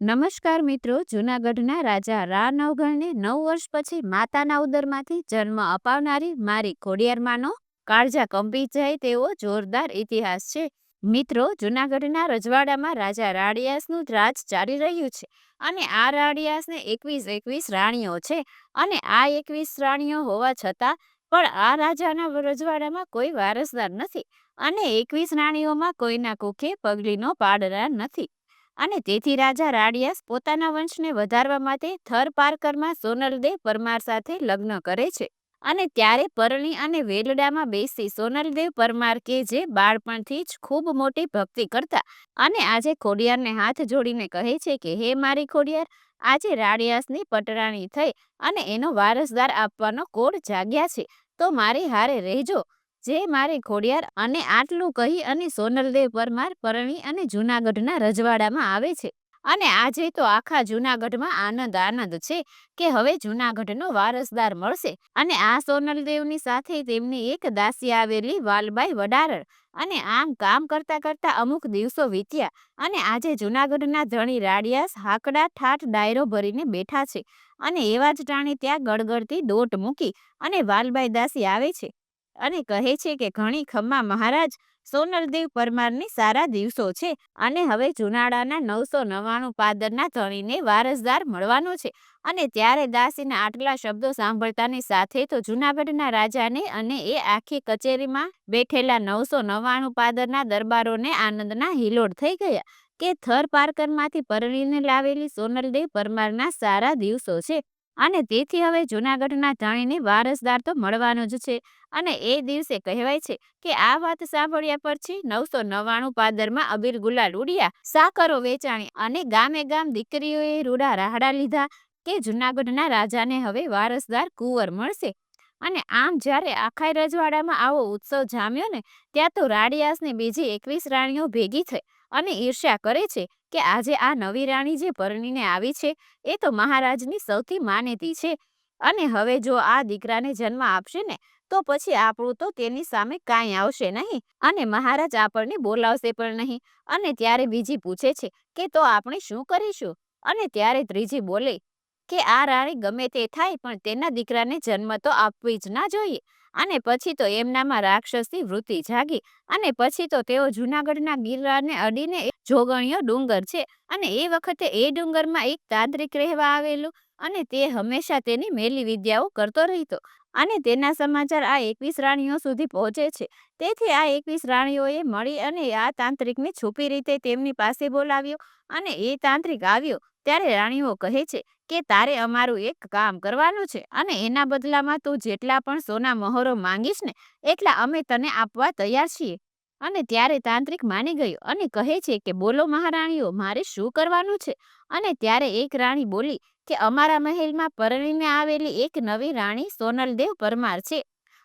નમસ્કાર મિત્રો, જૂનાગઢના રાજા રા નવઘણને નવ વર્ષ પછી માતાના ઉદરમાંથી જન્મ અપાવનારી મારી ખોડિયારમાંનો કાળજા કંપી જાય તેવો જોરદાર ઇતિહાસ છે. મિત્રો, જૂનાગઢના રજવાડામાં રાજા રાડિયાસનું રાજ ચાલી રહ્યું છે અને આ રાડિયાસને એકવીસ એકવીસ રાણીઓ છે અને આ એકવીસ રાણીઓ હોવા છતાં પણ આ રાજાના રજવાડામાં કોઈ વારસદાર નથી અને એકવીસ રાણીઓમાં કોઈના કુખે પગલીનો પાડનાર નથી. અને તેથી રાજા રાડિયાસ પોતાના વંશને વધારવા માટે થર પારકરમાં સોનલદેવ પરમાર સાથે લગ્ન કરે છે. અને ત્યારે પરણી અને વેલડામાં બેસી સોનલદેવ પરમાર કે જે બાળપણથી જ ખૂબ મોટી ભક્તિ કરતા અને આજે ખોડિયારને હાથ જોડીને કહે છે કે, હે મારી ખોડિયાર, આજે રાડિયાસની પટરાણી થઈ અને એનો વારસદાર આપવાનો કોડ જાગ્યા છે. તો મારી હારે રહેજો. જે મારી ખોડિયાર અને આટલું કહી અને સોનલદેવ પરમાર, પરણી અને જૂનાગઢના રજવાડામાં આવે છે. અને આજે તો આખા જૂનાગઢમાં આનંદ આનંદ છે કે હવે જૂનાગઢનો વારસદાર મળશે. અને આ સોનલદેવની સાથે તેમની એક દાસી આવેલી વાલબાઈ વડારર અને આમ કામ કરતા કરતા અમુક દિવસો વીત્યા. અને આજે જૂનાગઢના ધણી રાડિયાસ હાકડા ઠાઠ ડાયરો ભરીને બેઠા છે. અને એવા જ ટાણે ત્યાં ગળગળતી દોટ મૂકી અને વાલબાઈ દાસી આવે છે. અને કહે છે કે ઘણી ખમ્મા મહારાજ સોનલદેવ પરમારની સારા દિવસો છે અને હવે જુનાડાના નવસો નવ્વાણું પાદરના ધણીને વારસદાર મળવાનો છે. અને ત્યારે દાસીના આટલા શબ્દો સાંભળતાની સાથે તો જુનાગઢના રાજાને અને એ આખી કચેરીમાં બેઠેલા નવસો નવ્વાણું પાદરના દરબારોને આનંદના હિલોડ થઈ ગયા કે થર પારકરમાંથી પરણીને લાવેલી સોનલદેવ પરમારના સારા દિવસો છે. અને તેથી હવે જૂનાગઢના ધણીને વારસદાર તો મળવાનો જ છે. અને એ દિવસે કહેવાય છે કે આ વાત સાંભળ્યા પછી નવસો નવ્વાણું પાદરમાં અબીર ગુલાલ ઉડ્યા સાકરો વેચાણી અને ગામે ગામ દીકરીઓએ રૂડા રાહડા લીધા કે જૂનાગઢના રાજાને હવે વારસદાર કુંવર મળશે. અને આમ જ્યારે આખાઈ રજવાડામાં આવો ઉત્સવ જામ્યો ને, ત્યાં તો રાડિયાસની બીજી એકવીસ રાણીઓ ભેગી થઈ. અને ઈર્ષ્યા કરે છે કે આજે આ નવી રાણી જે પરણીને આવી છે, એ તો મહારાજની સૌથી માનેતી છે. અને હવે જો આ દીકરાને જન્મ આપશે ને, તો પછી આપણું તો તેની સામે કાંઈ આવશે નહીં. અને મહારાજ આપણને બોલાવશે પણ નહીં. અને ત્યારે બીજી પૂછે છે કે તો આપણે શું કરીશું? અને ત્યારે ત્રીજી બોલે કે આ રાણી ગમે તે થાય, પણ તેના દીકરાને જન્મ તો આપવી જ ના જોઈએ. અને પછી તો એમનામાં રાક્ષસી વૃત્તિ જાગી અને પછી તો તેઓ જૂનાગઢના ગિરરાને અડીને જોગણ્યો ડુંગર છે અને એ વખતે એ ડુંગરમાં એક તાંત્રિક રહેવા આવેલું અને તે હંમેશા તેની મેલી વિદ્યાઓ કરતો રહેતો. અને તેના સમાચાર આ એકવીસ રાણીઓ સુધી પહોંચે છે. તેથી આ એકવીસ રાણીઓએ મળી અને આ તાંત્રિકને છુપી રીતે તેમની પાસે બોલાવ્યો અને એ તાંત્રિક આવ્યો ત્યારે રાણીઓ કહે છે કે તારે અમારું એક કામ કરવાનું છે અને એના બદલામાં તું જેટલા પણ સોના મહોરો માંગીશ ને, એટલા અમે તને આપવા તૈયાર છીએ. અને ત્યારે તાંત્રિક માની ગયો અને કહે છે કે, બોલો મહારાણીઓ, મારે શું કરવાનું છે? અને ત્યારે એક રાણી બોલી કે, અમારા મહેલમાં પરણીને આવેલી એક નવી રાણી સોનલદેવ પરમાર છે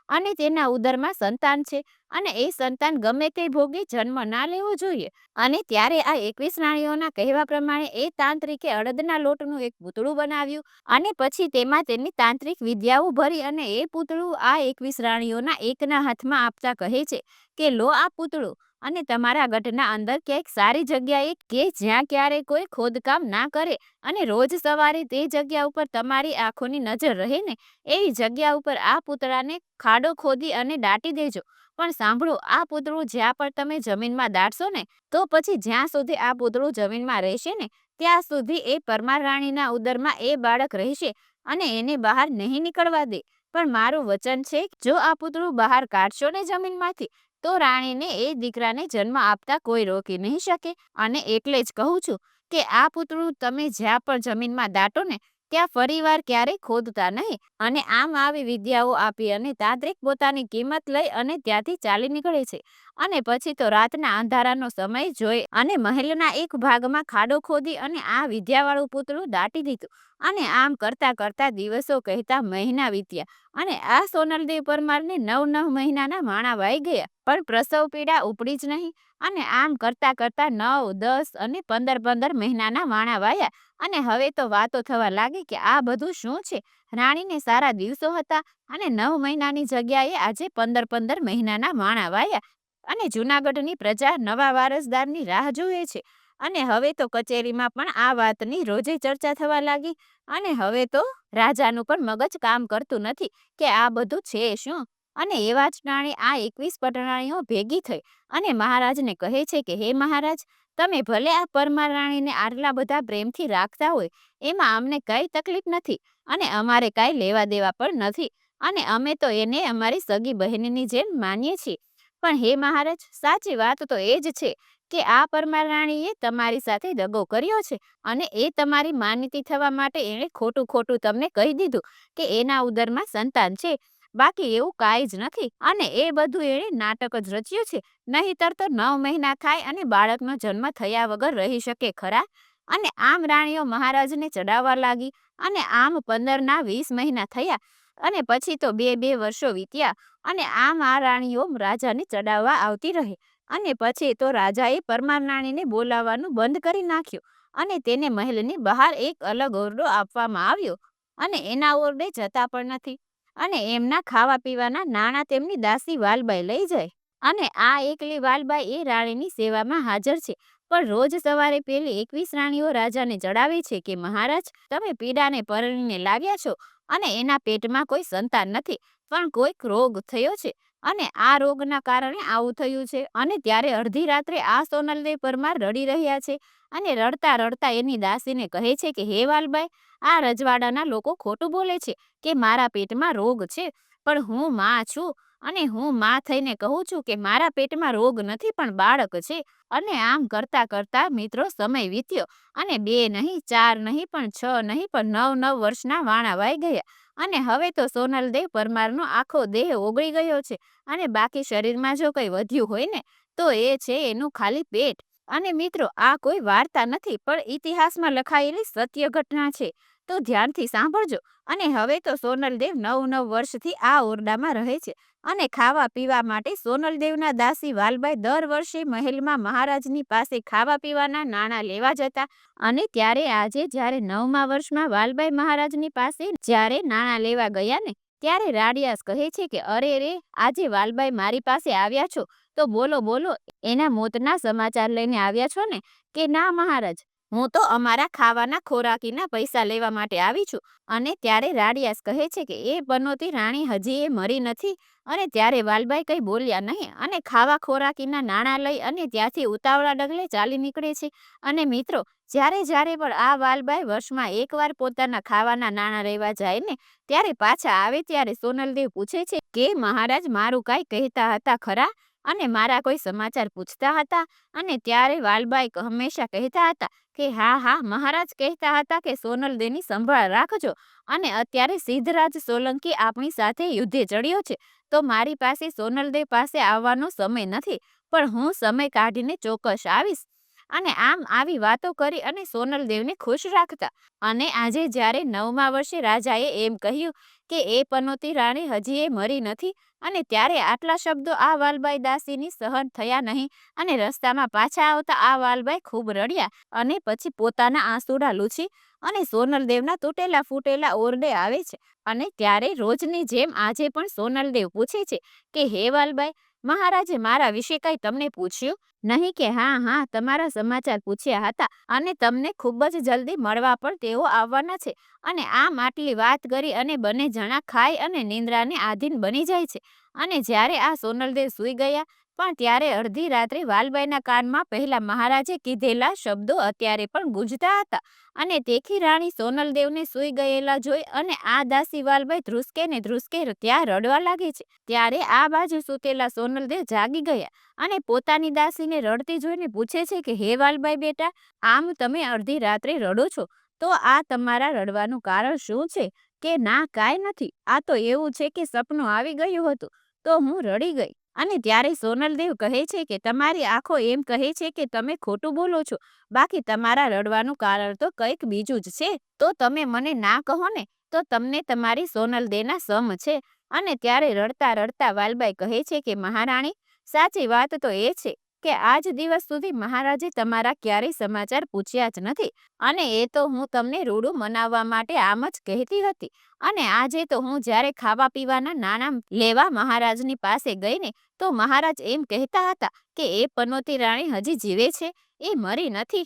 અને તેના ઉદરમાં સંતાન છે. અને એ સંતાન ગમે તે ભોગે જન્મ ના લેવો જોઈએ. અને ત્યારે આ એકવીસ રાણીઓના કહેવા પ્રમાણે એ તાંત્રિકે અડદના લોટનું એક પૂતળું બનાવ્યું અને પછી તેમાં તેની તાંત્રિક વિદ્યાઓ ભરી અને એ પૂતળું આ એકવીસ રાણીઓના એકના હાથમાં આપતા કહે છે કે, લો આ પૂતળું અને તમારા ગઢના અંદર ક્યાંક સારી જગ્યાએ કે જ્યાં ક્યારે કોઈ ખોદકામ ના કરે અને રોજ સવારે તે જગ્યા ઉપર તમારી આંખોની નજર રહે ને, એવી જગ્યા ઉપર આ પૂતળાને ખાડો ખોદી અને દાટી દેજો. પણ સાંભળો, આ પૂતળું જ્યાં પણ તમે જમીનમાં દાટશો ને, તો પછી જ્યાં સુધી આ પૂતળું જમીનમાં રહેશે ને, ત્યાં સુધી એ પરમાર રાણીના ઉદરમાં એ બાળક રહેશે અને એને બહાર નહીં નીકળવા દે. પણ મારું વચન છે જો આ પૂતળું બહાર કાઢશો ને જમીનમાંથી, તો રાણીને એ દીકરાને જન્મ આપતા કોઈ રોકી નહીં શકે. અને એટલે જ કહું છું કે આ પૂતળું તમે જ્યાં પણ જમીનમાં દાટો ને ત્યાં ફરીવાર ક્યારેય ખોદતા નહીં અને આમ આવી વિદ્યાઓ આપી અને તાંત્રિક પોતાની કિંમત લઈ અને ત્યાંથી ચાલી નીકળે છે. અને પછી તો રાતના અંધારાનો સમય જોઈ અને મહેલના એક ભાગમાં ખાડો ખોદી અને આ વિદ્યાવાળું પૂતળું દાટી દીધું. અને આમ કરતા કરતા દિવસો કહેતા મહિના વીત્યા અને આ સોનલદેવ પરમારને નવ નવ મહિનાના માણા વાઈ ગયા. પણ પ્રસવ પીડા ઉપડી જ નહીં. અને આમ કરતા કરતા નવ, દસ અને પંદર પંદર મહિનાના વાણા વાયા. અને હવે તો વાતો થવા લાગી કે આ બધું શું છે? રાણીને સારા દિવસો હતા અને નવ મહિનાની જગ્યાએ આજે પંદર પંદર મહિનાના વાણા વાયા. અને જૂનાગઢની પ્રજા નવા વારસદારની રાહ જુએ છે. અને હવે તો કચેરીમાં પણ આ વાતની રોજે ચર્ચા થવા લાગી. અને હવે તો રાજાનું પણ મગજ કામ કરતું નથી કે આ બધું છે શું? અને એવા જ પ્રાણી આ એકવીસ પટરાણીઓ ભેગી થઈ અને મહારાજને કહે છે કે, હે મહારાજ, તમે ભલે આ પરમા રાણીને આટલા બધા પ્રેમથી રાખતા હોય, એમાં અમને કઈ તકલીફ નથી અને અમારે કાંઈ લેવા દેવા પણ નથી અને અમે તો એને અમારી સગી બહેનની જેમ માનીએ છીએ. પણ હે મહારાજ, સાચી વાત તો એ જ છે કે આ પરમા રાણીએ તમારી સાથે દગો કર્યો છે અને એ તમારી માનીતી થવા માટે એણે ખોટું ખોટું તમને કહી દીધું કે એના ઉદરમાં સંતાન છે બાકી એવું કાંઈ જ નથી. અને એ બધું એણે નાટક જ રચ્યું છે. નહીંતર તો નવ મહિના થાય અને બાળકનો જન્મ થયા વગર રહી શકે ખરા? અને આમ રાણીઓ મહારાજને ચડાવવા લાગી અને આમ પંદરના વીસ મહિના થયા અને પછી તો બે બે વર્ષો વીત્યા અને આમ આ રાણીઓ રાજાને ચડાવવા આવતી રહી. અને પછી તો રાજાએ પરમાર રાણીને બોલાવવાનું બંધ કરી નાખ્યું અને તેને મહેલની બહાર એક અલગ ઓરડો આપવામાં આવ્યો અને એના ઓરડે જતા પણ નથી. અને એમના ખાવા પીવાના નાણાં તેમની દાસી વાલબાઈ લઈ જાય. અને આ એકલી વાલબાઈ એ રાણીની સેવામાં હાજર છે. પણ રોજ સવારે પેલી એકવીસ રાણીઓ રાજાને જણાવે છે કે, મહારાજ, તમે પીડાને પરણીને લાવ્યા છો અને એના પેટમાં કોઈ સંતાન નથી, પણ કોઈક રોગ થયો છે. અને આ રોગના કારણે આવું થયું છે. અને ત્યારે અડધી રાત્રે આ સોનલદેવ પરમાર રડી રહ્યા છે અને રડતા રડતા એની દાસીને કહે છે કે, હે વાલબાઈ, આ રજવાડાના લોકો ખોટું બોલે છે કે, મારા પેટમાં રોગ છે, પણ હું માં છું અને હું માં થઈને કહું છું કે મારા પેટમાં રોગ નથી, પણ બાળક છે. અને આમ કરતા કરતા મિત્રો સમય વીત્યો અને બે નહીં, ચાર નહીં, પણ છ નહીં, પણ નવ નવ વર્ષના વાણા વાઈ ગયા. અને હવે તો સોનલ દેવ પરમારનો આખો દેહ ઓગળી ગયો છે. અને બાકી શરીરમાં જો કંઈ વધ્યું હોય ને, તો એ છે એનું ખાલી પેટ. અને મિત્રો, આ કોઈ વાર્તા નથી, પણ ઇતિહાસમાં લખાયેલી સત્ય ઘટના છે. તો ધ્યાનથી સાંભળજો. અને હવે તો સોનલદેવ નવ નવ વર્ષથી આ ઓરડામાં રહે છે અને ખાવા પીવા માટે સોનલદેવના દાસી વાલબાઈ દર વર્ષે મહેલમાં મહારાજની પાસે ખાવા પીવાના નાણાં લેવા જતા અને ત્યારે આજે જ્યારે નવમા વર્ષમાં વાલબાઈ મહારાજની પાસે જ્યારે નાણાં લેવા ગયા ને, ત્યારે રાડિયાસ કહે છે કે, અરે રે, આજે વાલબાઈ મારી પાસે આવ્યા છો. તો બોલો બોલો, એના મોતના સમાચાર લઈને આવ્યા છો ને? કે ના, મહારાજ? હું તો અમારા ખાવાના ખોરાકીના પૈસા લેવા માટે આવી છું અને ત્યારે રાડિયાસ કહે છે કે એ બનોતી રાણી હજી એ મરી નથી અને ત્યારે વાલબાઈ કંઈ બોલ્યા નહીં અને ખાવા ખોરાકીના નાણાં લઈ અને ત્યાંથી ઉતાવળા ડગલે ચાલી નીકળે છે. અને મિત્રો, જ્યારે જ્યારે પણ આ વાલબાઈ વર્ષમાં એકવાર પોતાના ખાવાના નાણાં રહેવા જાય ને ત્યારે પાછા આવે ત્યારે સોનલદેવ પૂછે છે કે મહારાજ મારું કાંઈ કહેતા હતા ખરા? અને મારા કોઈ સમાચાર પૂછતા હતા? અને ત્યારે વાલબાઈ હંમેશા કહેતા હતા કે હા હા, મહારાજ કહેતા હતા કે સોનલદેવની સંભાળ રાખજો અને અત્યારે સિદ્ધરાજ સોલંકી આપણી સાથે યુદ્ધે ચડ્યો છે. તો મારી પાસે સોનલદેવ પાસે આવવાનો સમય નથી, પણ હું સમય કાઢીને ચોક્કસ આવીશ. અને આમ આવી વાતો કરી અને સોનલદેવને ખુશ રાખતા. અને આજે જ્યારે નવમા વર્ષે રાજાએ એમ કહ્યું કે એ પનોતી રાણી હજી એ મરી નથી અને ત્યારે આટલા શબ્દો આ વાલબાઈ દાસીની સહન થયા નહીં અને રસ્તામાં પાછા આવતા આ વાલબાઈ ખૂબ રડ્યા અને પછી પોતાના આંસુડા લૂછી અને સોનલદેવના તૂટેલા ફૂટેલા ઓરડે આવે છે અને ત્યારે રોજની જેમ આજે પણ સોનલદેવ પૂછે છે કે, હે વાલબાઈ મહારાજે મારા વિશે કંઈ તમને પૂછ્યું? નહીં કે હા હા, તમારા સમાચાર પૂછ્યા હતા અને તમને ખૂબ જ જલ્દી મળવા પણ તેઓ આવવાના છે. અને આ માટલી વાત કરી અને બંને જણા ખાય અને નિંદ્રાને આધીન બની જાય છે. અને જ્યારે આ સોનલદેવ સૂઈ ગયા પણ ત્યારે અડધી રાત્રે વાલબાઈના કાનમાં પહેલા મહારાજે કીધેલા શબ્દો અત્યારે પણ ગુંજતા હતા અને તેખી રાણી સોનલદેવને સૂઈ ગયેલા જોઈ અને આ દાસી વાલબાઈ ધ્રુસકે ને ધ્રુસકે ત્યાં રડવા લાગે છે. ત્યારે આ બાજુ સૂતેલા સોનલદેવ જાગી ગયા અને પોતાની દાસીને રડતી જોઈને પૂછે છે કે, હે વાલબાઈ બેટા, આમ તમે અડધી રાત્રે રડો છો? તો આ તમારા રડવાનું કારણ શું છે? કે ના, કાંઈ નથી. આ તો એવું છે કે સપનું આવી ગયું હતું. તો હું રડી ગઈ. અને ત્યારે સોનલદેવ કહે છે કે, તમારી આંખો એમ કહે છે કે, તમે ખોટું બોલો છો. બાકી તમારા રડવાનું કારણ તો કંઈક બીજું જ છે. તો તમે મને ના કહો ને, તો તમને તમારી સોનલદેવના સમ છે. અને ત્યારે રડતા રડતા વાલબાઈ કહે છે કે, મહારાણી, સાચી વાત તો એ છે. કે આજ દિવસ સુધી મહારાજે તમારા ક્યારેય સમાચાર પૂછ્યા જ નથી. અને એ તો હું તમને રૂડું મનાવવા માટે આમ જ કહેતી હતી. અને આજે તો હું જ્યારે ખાવા પીવાના નાણાં લેવા મહારાજની પાસે ગઈને તો મહારાજ એમ કહેતા હતા કે એ પનોતી રાણી હજી જીવે છે. એ મરી નથી.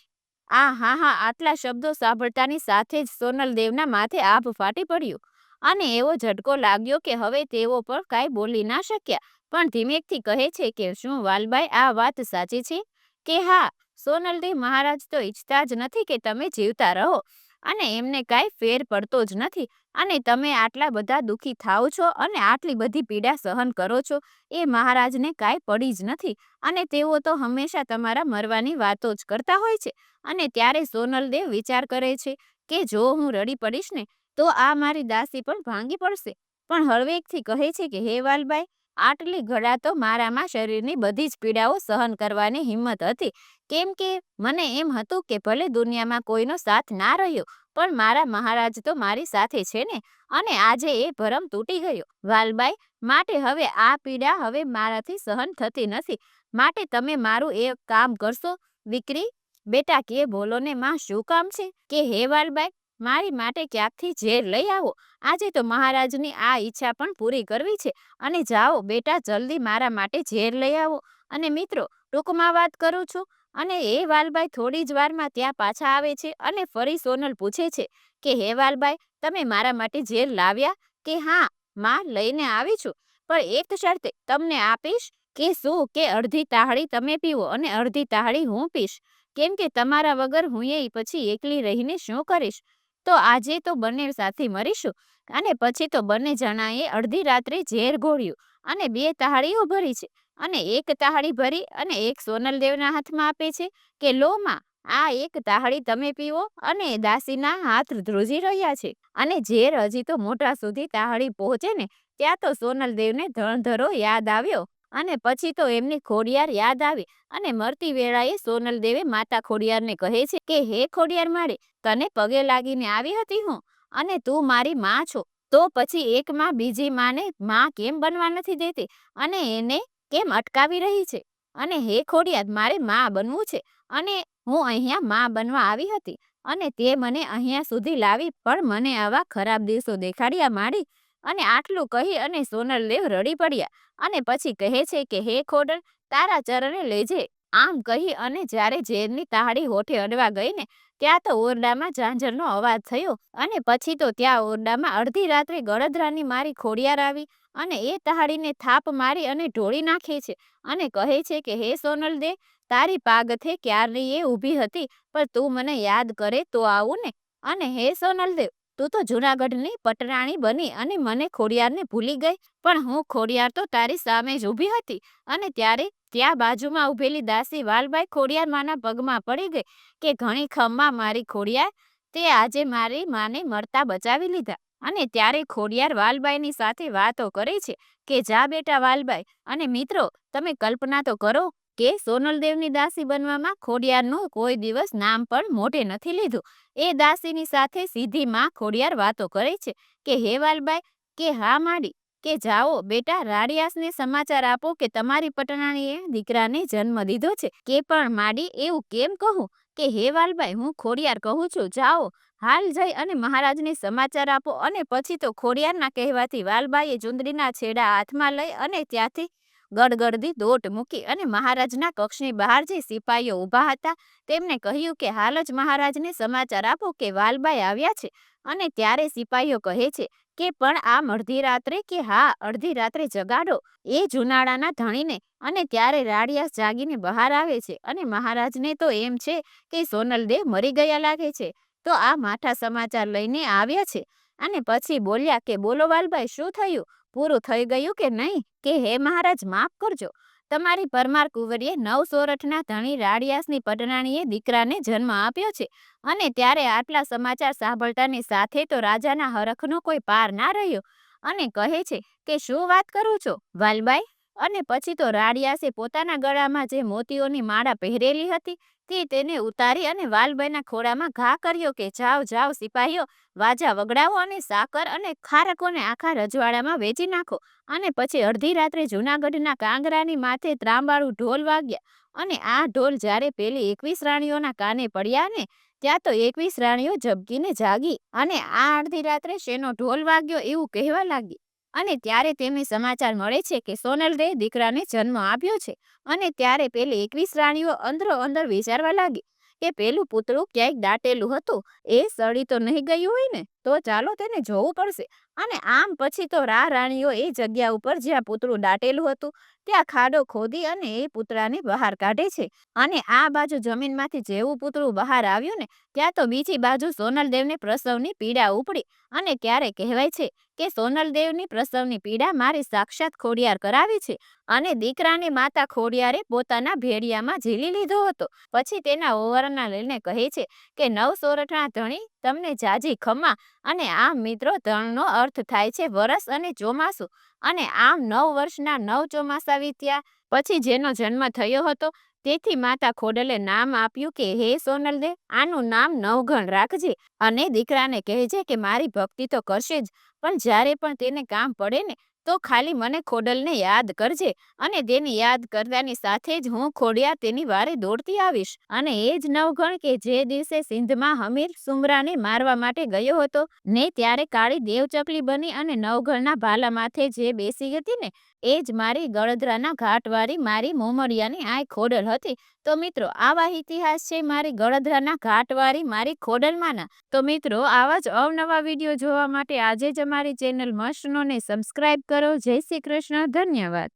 આ હા હા આટલા શબ્દો સાંભળતાની સાથે જ સોનલ દેવના માથે આભ ફાટી પડ્યું. અને એવો ઝટકો લાગ્યો કે હવે તેઓ પણ કાંઈ બોલી ના શક્યા. પણ ધીમેકથી કહે છે કે, શું વાલભાઈ આ વાત સાચી છે? કે હા, સોનલદેવ મહારાજ તો ઈચ્છતા જ નથી કે તમે જીવતા રહો અને એમને કાંઈ ફેર પડતો જ નથી અને તમે આટલા બધા દુઃખી થાઓ છો અને આટલી બધી પીડા સહન કરો છો, એ મહારાજને કાંઈ પડી જ નથી અને તેઓ તો હંમેશા તમારા મરવાની વાતો જ કરતા હોય છે અને ત્યારે સોનલદેવ વિચાર કરે છે કે, જો હું રડી પડીશ ને, તો આ મારી દાસી પણ ભાંગી પડશે. પણ હળવેકથી કહે છે કે, હે વાલબાઈ આટલી ઘડા તો મારામાં શરીરની બધી જ પીડાઓ સહન કરવાની હિંમત હતી. કેમ કે મને એમ હતું કે ભલે દુનિયામાં કોઈનો સાથ ના રહ્યો, પણ મારા મહારાજ તો મારી સાથે છે ને, અને આજે એ ભરમ તૂટી ગયો. વાલબાઈ, માટે હવે આ પીડા હવે મારાથી સહન થતી નથી. માટે તમે મારું એ કામ કરશો? દીકરી બેટા કે બોલો ને, માં શું કામ છે? કે હે વાલબાઈ? મારી માટે ક્યાંકથી ઝેર લઈ આવો? આજે તો મહારાજની આ ઈચ્છા પણ પૂરી કરવી છે. અને જાઓ, બેટા, જલ્દી મારા માટે ઝેર લઈ આવો. અને મિત્રો, ટૂંકમાં વાત કરું છું. અને એ વાલબાઈ થોડી જ વારમાં ત્યાં પાછા આવે છે અને ફરી સોનલ પૂછે છે કે, હે વાલબાઈ, તમે મારા માટે ઝેર લાવ્યા? કે હા, માં લઈને આવી છું. પણ એક શરતે તમને આપીશ કે શું? કે અડધી તાહળી તમે પીવો અને અડધી તાહળી હું પીશ. કેમ કે તમારા વગર હું એ પછી એકલી રહીને શું કરીશ? તો આજે તો બંને સાથે મરીશું. અને પછી તો બંને જણાએ અડધી રાત્રે ઝેર ઘોળ્યું અને બે તાહળીઓ ભરી છે. અને એક તાહળી ભરી અને એક સોનલદેવના હાથમાં આપે છે કે, લો માં, આ એક તાહડી તમે પીવો અને દાસીના હાથ ધ્રુજી રહ્યા છે. અને ઝેર હજી તો મોટા સુધી તાહળી પહોંચે ને, ત્યાં તો સોનલદેવને ધણધરો યાદ આવ્યો. અને પછી તો એમની ખોડિયાર યાદ આવી અને મરતી વેળાએ સોનલદેવે માતા ખોડિયારને કહે છે કે, હે ખોડિયાર મારે, તને પગે લાગીને આવી હતી હું? અને તું મારી માં છો? તો પછી એક માં બીજી માને માં કેમ બનવા નથી દેતી? અને એને કેમ અટકાવી રહી છે? અને હે ખોડિયાર, મારે માં બનવું છે? અને હું અહીંયા માં બનવા આવી હતી? અને તે મને અહીંયા સુધી લાવી પણ મને આવા ખરાબ દિવસો દેખાડ્યા માડી અને આટલું કહી અને સોનલદેવ રડી પડ્યા અને પછી કહે છે કે, હે ખોડલ, તારા ચરણે લેજે. આમ કહી અને જ્યારે ઝેરની તાળી હોઠે અડવા ગઈ ને ત્યાં તો ઓરડામાં ઝાંઝરનો અવાજ થયો અને પછી તો ત્યાં ઓરડામાં અડધી રાત્રે ગળદરાની મારી ખોડિયાર આવી અને એ તાહડીને થાપ મારી અને ઢોળી નાખે છે અને કહે છે કે, હે સોનલ દે, તારી પાગથે ક્યારની એ ઊભી હતી, પણ તું મને યાદ કરે તો આવું ને. અને હે સોનલદેવ તું તો જુનાગઢની પટરાણી બની અને મને ખોડિયારને ભૂલી ગઈ. પણ હું ખોડિયાર તો તારી સામે જ ઊભી હતી અને ત્યારે ત્યાં બાજુમાં ઊભેલી દાસી વાલબાઈ ખોડિયાર માના પગમાં પડી ગઈ કે ઘણી ખમ્મા મારી ખોડિયાર, તે આજે મારી માને મરતા બચાવી લીધા. અને ત્યારે ખોડિયાર વાલબાઈની સાથે વાતો કરે છે કે, જા બેટા વાલબાઈ અને મિત્રો, તમે કલ્પના તો કરો કે સોનલદેવની દાસી બનવામાં ખોડિયારનું કોઈ દિવસ નામ પણ મોઢે નથી લીધું. એ દાસીની સાથે સીધી માં ખોડિયાર વાતો કરે છે કે, હે વાલબાઈ, કે હા માડી, કે જાઓ, બેટા, રાડિયાસને સમાચાર આપો કે તમારી પટનાણીએ દીકરાને જન્મ દીધો છે. કે પણ માડી, એવું કેમ કહું? કે હે વાલબાઈ, હું ખોડિયાર કહું છું, જાઓ, હાલ જઈ અને મહારાજને સમાચાર આપો અને પછી તો ખોડિયારના કહેવાથી વાલબાઈએ ચુંદડીના છેડા હાથમાં લઈ અને ત્યાંથી ગડગડતી દોટ મૂકી અને મહારાજના કક્ષની બહાર જે સિપાહીઓ ઊભા હતા, તેમને કહ્યું કે હાલ જ મહારાજને સમાચાર આપો કે વાલબાઈ આવ્યા છે અને ત્યારે સિપાહીઓ કહે છે કે પણ આમ અડધી રાત્રે કે હા, અડધી રાત્રે જગાડો. એ જુનાળાના ધણીને અને ત્યારે રાડિયાસ જાગીને બહાર આવે છે અને મહારાજને તો એમ છે કે સોનલદેવ મરી ગયા લાગે છે. તો આ માઠા સમાચાર લઈને આવ્યા છે અને પછી બોલ્યા કે બોલો વાલભાઈ શું થયું? પૂરું થઈ ગયું કે નહીં કે હે મહારાજ, માફ કરજો. તમારી પરમાર કુંવરીએ નવ સોરઠના ધણી રાડિયાસની પટરાણીએ દીકરાને જન્મ આપ્યો છે અને ત્યારે આટલા સમાચાર સાંભળતાની સાથે તો રાજાના હરખનો કોઈ પાર ના રહ્યો અને કહે છે કે શું વાત કરું છો, વાલબાઈ? અને પછી તો રાડિયાસે પોતાના ગળામાં જે મોતીઓની માળા પહેરેલી હતી, તે તેને ઉતારી અને વાલબાઈના ખોળામાં ઘા કર્યો કે, જાઓ જાઓ, સિપાહીઓ, વાજા વગડાવો અને સાકર અને ખારકોને આખા રજવાડામાં વેચી નાખો. અને પછી અડધી રાત્રે જૂનાગઢના કાંગરાની માથે ત્રાંબાળું ઢોલ વાગ્યા અને આ ઢોલ જ્યારે પેલી એકવીસ રાણીઓના કાને પડ્યા ને, ત્યાં તો એકવીસ રાણીઓ ઝબકીને જાગી અને આ અડધી રાત્રે શેનો ઢોલ વાગ્યો એવું કહેવા લાગી. અને ત્યારે તેમને સમાચાર મળે છે કે સોનલ રે દીકરાને જન્મ આપ્યો છે અને ત્યારે પેલી એકવીસ રાણીઓ અંદરો અંદર વિચારવા લાગી કે પેલું પૂતળું ક્યાંક દાટેલું હતું? એ સડી તો નહીં ગયું હોય ને? તો ચાલો તેને જોવું પડશે. અને આમ પછી તો રા રાણીઓ એ જગ્યા ઉપર જ્યાં પૂતળું દાટેલું હતું, ત્યાં ખાડો ખોદી અને એ પૂતળાને બહાર કાઢે છે. અને આ બાજુ જમીનમાંથી જેવું પૂતળું બહાર આવ્યું ને, ત્યાં તો બીજી બાજુ સોનલદેવને પ્રસવની પીડા ઉપડી. અને ક્યારે કહેવાય છે કે સોનલદેવની પ્રસવની પીડા મારી સાક્ષાત ખોડિયાર કરાવી છે. અને દીકરાની માતા ખોડિયારે પોતાના ભેડિયામાં ઝીલી લીધો હતો. પછી તેના ઓવરના લઈને કહે છે કે નવ સોરઠના ધણી તમને જાજી ખમા અને આમ મિત્રો ધણનો અર્થ થાય છે વરસ અને ચોમાસું. અને આમ નવ વર્ષના નવ ચોમાસા વીત્યા પછી જેનો જન્મ થયો હતો તેથી માતા ખોડલે નામ આપ્યું કે, હે સોનલ દે આનું નામ નવઘણ રાખજે અને દીકરાને કહેજે કે મારી ભક્તિ તો કરશે જ, પણ જ્યારે પણ તેને કામ પડે ને તો ખાલી મને ખોડલને યાદ કરજે અને તેની યાદ કરતાની સાથે જ હું ખોડિયા તેની વારે દોડતી આવીશ. અને એ જ નવઘણ કે જે દિવસે સિંધમાં હમીર સુમરાને મારવા માટે ગયો હતો, ને ત્યારે કાળી દેવચકલી બની અને નવઘણના ભાલા માથે જે બેસી હતી ને એ જ મારી ગળદરાના ઘાટવાળી મારી મોમરિયાની આય ખોડલ હતી. તો મિત્રો, આવા ઇતિહાસ છે મારી ગળદરાના ઘાટવાળી મારી ખોડલમાંના. તો મિત્રો, આવા જ અવનવા વીડિયો જોવા માટે આજે જ અમારી ચેનલ મસ્ટનોને સબસ્ક્રાઈબ કરો. જય શ્રી કૃષ્ણ. ધન્યવાદ.